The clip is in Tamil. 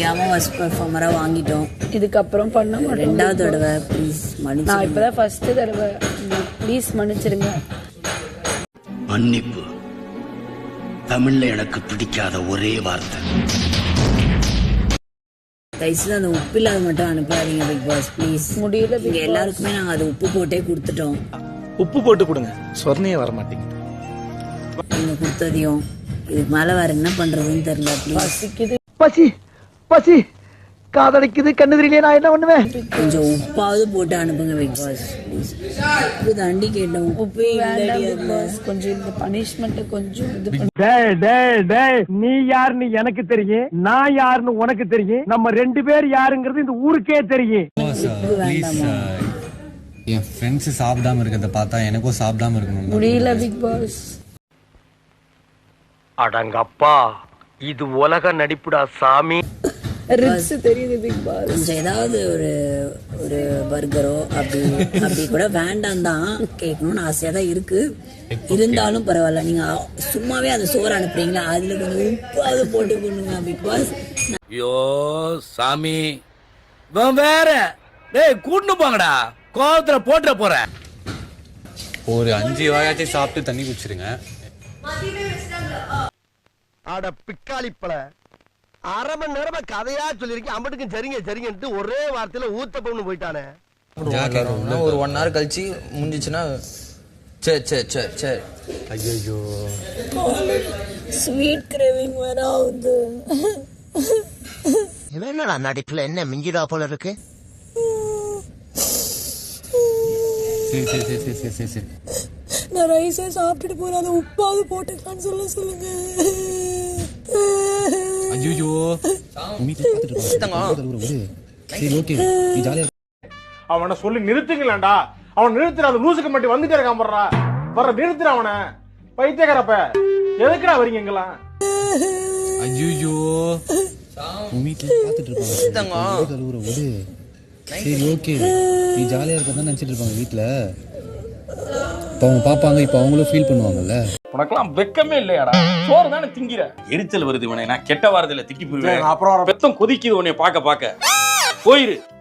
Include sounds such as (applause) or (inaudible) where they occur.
தெரியாம ஃபர்ஸ்ட் பெர்ஃபார்மரா வாங்கிட்டோம். இதுக்கப்புறம் பண்ண மாட்டோம். ரெண்டாவது தடவை ப்ளீஸ் நான் மன்னிச்சு இப்பதான் ஃபர்ஸ்ட் தடவை. ப்ளீஸ் மன்னிச்சிருங்க. மன்னிப்பு. தமிழ்ல எனக்கு பிடிக்காத ஒரே வார்த்தை. தயவுசெய்து அந்த உப்பு இல்லாத மட்டும் அனுப்பாதீங்க பிக் பாஸ் ப்ளீஸ் முடியல இங்க எல்லாருக்குமே நாங்க அது உப்பு போட்டே கொடுத்துட்டோம். உப்பு போட்டு கொடுங்க. சொர்ணையே வர மாட்டேங்குது நீங்க கொடுத்ததையும் இதுக்கு மேல வேற என்ன பண்றதுன்னு தெரியல ப்ளீஸ் பசிக்குது. பசி! பசி. காதலிக்குது கண்ணு தெரியலையே நான் என்ன பண்ணுவேன்? கொஞ்சம் உப்பாவது போட்டு அனுப்புங்க பிக் பாஸ் உப்பு தாண்டி. கொஞ்சம் இந்த பனிஷ்மெண்ட் கொஞ்சம் இது டேய் டேய் டேய் நீ யாருன்னு எனக்கு தெரியும் நான் யாருன்னு உனக்கு தெரியும் நம்ம ரெண்டு பேர் யாருங்கிறது இந்த ஊருக்கே தெரியும். என் ஃப்ரெண்ட்ஸ் சாப்பிடாம இருக்கிறத பார்த்தா எனக்கும் சாப்பிடாம இருக்கணும் முடியல பிக் பாஸ் அடங்கப்பா இது உலக நடிப்புடா சாமி. ரிப்ஸ் தெரியுது பிக் பாஸ் கொஞ்சம் ஏதாவது ஒரு ஒரு பர்கரோ அப்படி அப்படி கூட வேண்டாம் தான் கேட்கணும்னு ஆசையா தான் இருக்கு இருந்தாலும் பரவாயில்ல நீங்க சும்மாவே அந்த சோறு அனுப்புறீங்களா? அதுல கொஞ்சம் உப்பாவது போட்டு கொண்டுங்க பிக் பாஸ் ஐயோ சாமி. வேற. டேய் கூட்டு போங்கடா. கோவத்துல போட்டுற போறேன் ஒரு அஞ்சு வாயாச்சும் சாப்பிட்டு தண்ணி குடிச்சிருங்க. அட பிக்காளிப்பல அரை மணி நேரமா கதையா சொல்லிருக்கேன் அம்பட்டுக்கும் சரிங்க சரிங்கன்ட்டு ஒரே வார்த்தையில ஊத்த பொண்ணு போயிட்டானே. ஒரு ஒன் ஹவர் கழிச்சு முடிஞ்சிச்சுன்னா சரி சரி சரி சரி ஐயோ ஸ்வீட் கிரேவிங் வேற ஆகுது. இவன் என்னடா நடிப்புல என்ன மிஞ்சிடா போல இருக்கு? சரி (laughs) சரி சரி சரி சரி சரி. சரி நான் ரைஸே சாப்பிட்டுட்டு போறேன். அதை உப்பாவது போட்டுக்கலான்னு சொல்ல சொல்லுங்க. ஐயோ வீட்டில் பார்த்துட்டு இருக்காங்க சரி ஓகே நீ ஜாலியாக அவனை சொல்லி நிறுத்துங்களேன்டா. அவன் நிறுத்துற அந்த லூசுக்கு மட்டும் வந்துட்டே இருக்கான் போடுறா வர நிறுத்துற அவனை. பைத்தியக்காரப்ப. எதுக்குடா வரீங்க இங்கெல்லாம்? ஐயோ சரி ஓகே. நீ ஜாலியாக இருக்க நினச்சிட்டு இருப்பாங்க வீட்டில் இப்போ அவங்க பார்ப்பாங்க இப்போ அவங்களும் ஃபீல் பண்ணுவாங்கல்ல. உனக்கெல்லாம் வெக்கமே இல்லையாடா? சோறு தானே திங்கிற? எரிச்சல் வருது இவனை. நான் கெட்ட வாரத்துல திக்கி போயிருவேன் அப்புறம் பெத்தம் கொதிக்குது உன்னை பார்க்க பார்க்க. போயிரு.